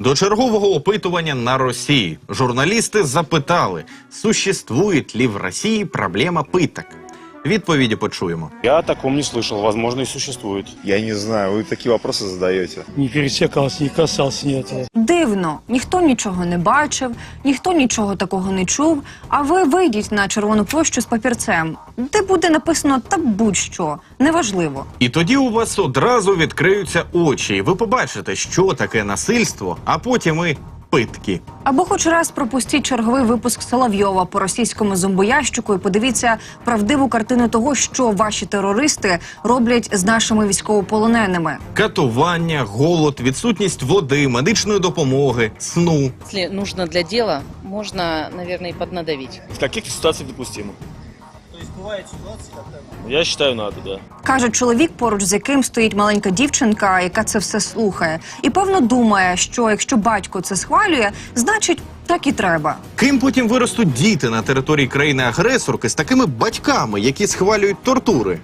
До чергового опитування на Росії журналісти запитали, существует ли в Росії проблема питок. Відповіді почуємо. Я о таком не слышал, возможно, и существует. Я не знаю, вы такие вопросы задаете. не пересекался, не касался ни этого. Дивно, ніхто нічого не бачив, ніхто нічого такого не чув. А ви вийдіть на червону площу з папірцем, де буде написано та будь-що, неважливо. І тоді у вас одразу відкриються очі, і ви побачите, що таке насильство, а потім і питки. Або хоч раз пропустіть черговий випуск Соловйова по російському зомбоящику і подивіться правдиву картину того, що ваші терористи роблять з нашими військовополоненими. Катування, голод, відсутність води, медичної допомоги, сну. Если нужно для дела, можно, наверное, и поднадавить. В каких ситуациях допустимо? То есть бывает ситуации, когда... Я считаю, надо, да. Каже чоловік, поруч з яким стоїть маленька дівчинка, яка це все слухає, і певно думає, що якщо батько це схвалює, значить так і треба. Ким потім виростуть діти на території країни-агресорки з такими батьками, які схвалюють тортури?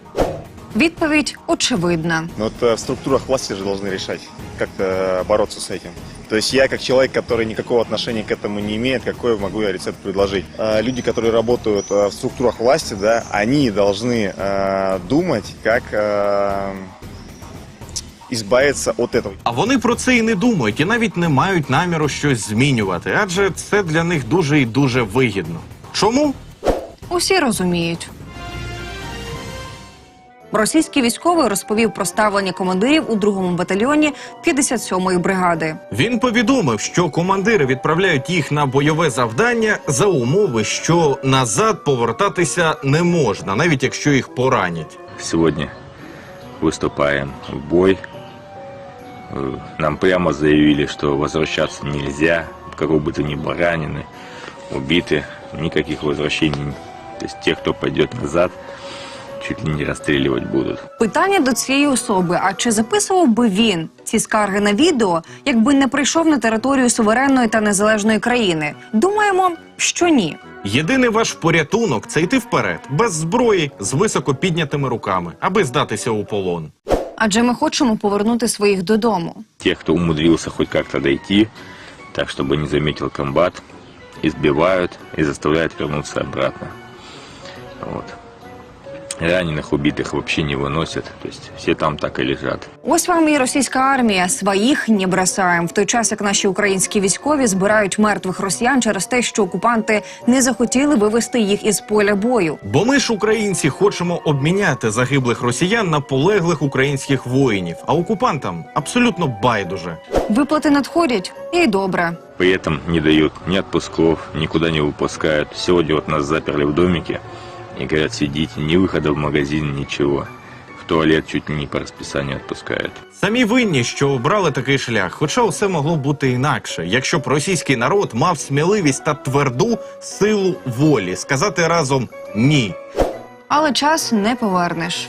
Відповідь очевидна. Но вот э, в структурах власти же должны решать, как э, бороться с этим. То есть я, как человек, который никакого отношения к этому не имеет, какой могу я рецепт предложить? А Люди, которые работают э, в структурах власти, да, они должны э, думать, как э, избавиться от этого. А вони про це і не думають, і навіть не мають наміру щось змінювати, адже це для них дуже і дуже вигідно. Чому? Усі розуміють. Російський військовий розповів про ставлення командирів у другому батальйоні 57-ї бригади. Він повідомив, що командири відправляють їх на бойове завдання за умови, що назад повертатися не можна, навіть якщо їх поранять. Сегодня выступаем в бой. Э, Нам прямо заявили, что возвращаться нельзя, кого бы то ни было ранены, убиты, никаких возвращений. То есть тех, кто пойдет назад, чуть ли не расстреливать будут. Питання до цієї особи: а чи записував би він ці скарги на відео, якби не прийшов на територію суверенної та незалежної країни? Думаємо, що ні. Єдиний ваш порятунок це йти вперед, без зброї, з високо піднятими руками, аби здатися у полон. Адже ми хочемо повернути своїх додому. Тех, кто умудрился хоть как-то дойти, так чтобы не заметил комбат, избивают и заставляют вернуться обратно. Вот. Раненых, убитых вообще не выносят, то есть все там так и лежат. Ось вам і російська армія своїх не бросаєм. В той час як наші українські військові збирають мертвих росіян через те, що окупанти не захотіли вивести їх із поля бою. Бо ми ж, українці, хочемо обміняти загиблих росіян на полеглих українських воїнів, а окупантам абсолютно байдуже. Виплати надходять, і добре. При этом не дают ни отпусков, никуда не выпускают. Сегодня вот нас заперли в домике и говорят, сидите, ни выхода в магазин, ничего. В туалет чуть ли не по расписанию отпускают. Самі винні, що обрали такий шлях, хоча усе могло бути інакше, якщо б російський народ мав сміливість та тверду силу волі сказати разом ні. Але час не повернеш.